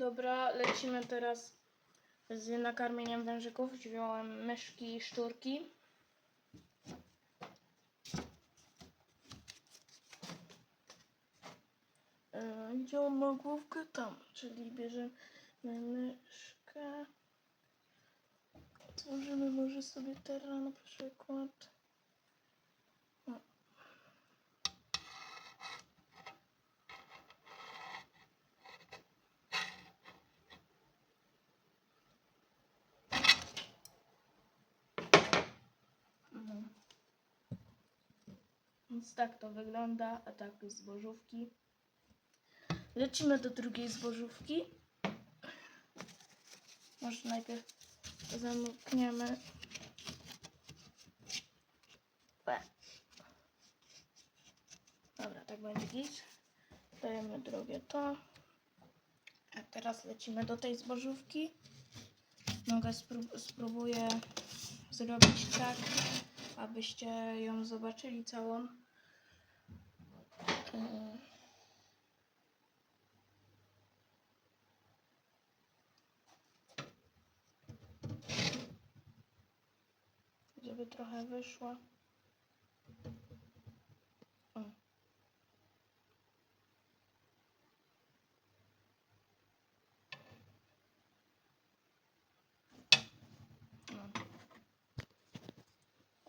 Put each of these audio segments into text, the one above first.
Dobra, lecimy teraz z nakarmieniem wężyków. Wziąłem myszki i szczurki. On ma główkę? Tam, czyli bierzemy myszkę. Tworzymy może sobie teraz na przykład. O. Mhm. Więc tak to wygląda, atak zbożówki. Lecimy do drugiej zbożówki. Może najpierw zamkniemy. Dobra, tak będzie git. Dajemy drugie to. A teraz lecimy do tej zbożówki. Mogę sprób- spróbuję zrobić tak, abyście ją zobaczyli całą. Żeby trochę wyszła. O. O.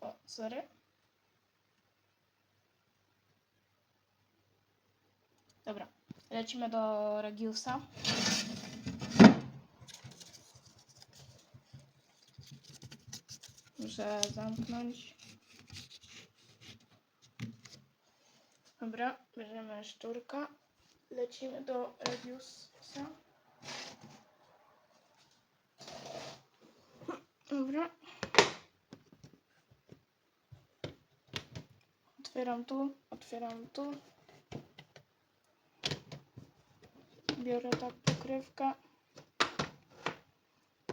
O, sorry. Dobra, lecimy do Regiusa. Muszę zamknąć. Dobra, bierzemy szczurka. Lecimy do Regiusa. Dobra. Otwieram tu, otwieram tu. Biorę tak pokrywkę.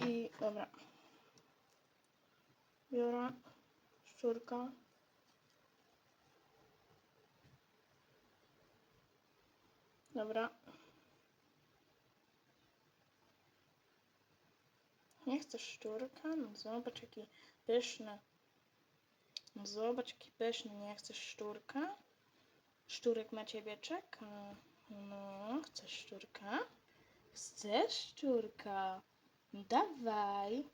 I dobra. Biorę szczurka. Dobra. Nie chcesz szczurka? No zobacz jaki pyszny. Zobacz jaki pyszny. Nie chcesz szczurka? Szczurek na ciebie czeka. No, chcesz szczurka? Chcesz szczurka? Dawaj.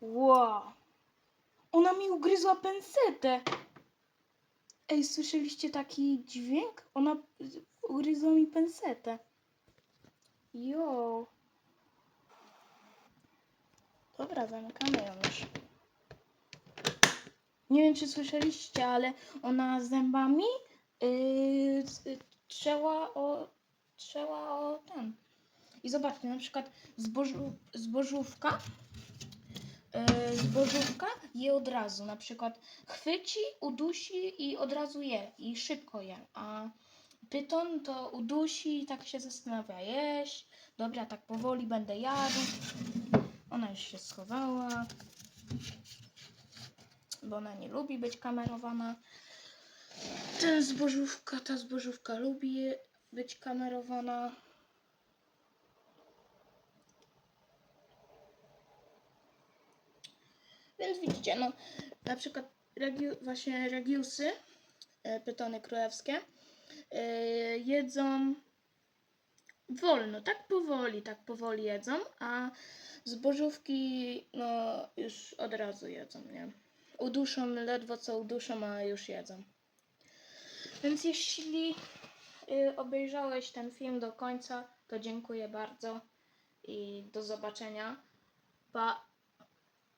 Wow. Ona mi ugryzła pensetę. Ej, słyszeliście taki dźwięk? Ona ugryzła mi pensetę. Jo. Dobra, zamykamy ją już. Nie wiem, czy słyszeliście, ale ona zębami yy, y, o, trzęła o ten. I zobaczcie, na przykład zbożu, zbożówka e, zbożówka je od razu. Na przykład chwyci, udusi i od razu je. I szybko je. A pyton to udusi i tak się zastanawia. Jeść. Dobra, tak powoli będę jadł. Ona już się schowała. Bo ona nie lubi być kamerowana. Ten zbożówka, ta zbożówka lubi być kamerowana. Więc widzicie, no na przykład regi- właśnie regiusy, e, pytony królewskie, e, jedzą wolno, tak powoli, tak powoli jedzą, a zbożówki no już od razu jedzą, nie? Uduszą, ledwo co uduszą, a już jedzą. Więc jeśli y, obejrzałeś ten film do końca, to dziękuję bardzo i do zobaczenia. Pa!